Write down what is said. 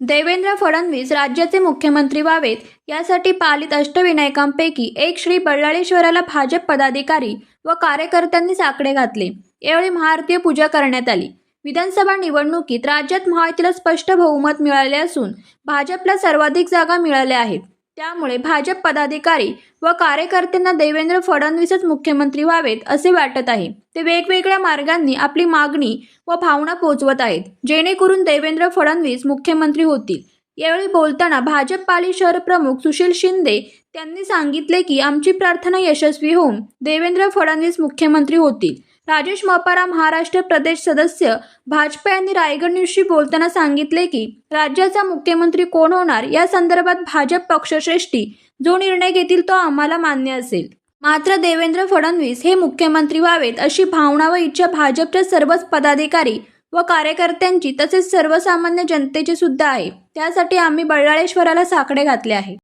देवेंद्र फडणवीस राज्याचे मुख्यमंत्री व्हावेत यासाठी पालित अष्टविनायकांपैकी एक श्री बल्लाळेश्वराला भाजप पदाधिकारी व कार्यकर्त्यांनी साकडे घातले. यावेळी महाआरतीय पूजा करण्यात आली. विधानसभा निवडणुकीत राज्यात महायुतीला स्पष्ट बहुमत मिळाले असून भाजपला सर्वाधिक जागा मिळाल्या आहेत. त्यामुळे भाजप पदाधिकारी व कार्यकर्त्यांना देवेंद्र फडणवीसच मुख्यमंत्री व्हावेत असे वाटत आहे. ते वेगवेगळ्या मार्गांनी आपली मागणी व भावना पोहोचवत आहेत. जेणेकरून देवेंद्र फडणवीस मुख्यमंत्री होतील. यावेळी बोलताना भाजप पाली शहर प्रमुख सुशील शिंदे त्यांनी सांगितले की आमची प्रार्थना यशस्वी होऊन देवेंद्र फडणवीस मुख्यमंत्री होतील. राजेश मपारा महाराष्ट्र प्रदेश सदस्य. भाजप यांनी रायगड न्यूजशी बोलताना सांगितले की राज्याचा मुख्यमंत्री कोण होणार? या संदर्भात भाजप पक्षश्रेष्ठी. जो निर्णय घेतील तो आम्हाला मान्य असेल. मात्र देवेंद्र फडणवीस हे मुख्यमंत्री व्हावेत अशी भावना व इच्छा भाजपच्या सर्वच पदाधिकारी व कार्यकर्त्यांची तसेच सर्वसामान्य जनतेची सुद्धा आहे. त्यासाठी आम्ही बळाळेश्वराला साकडे घातले आहे.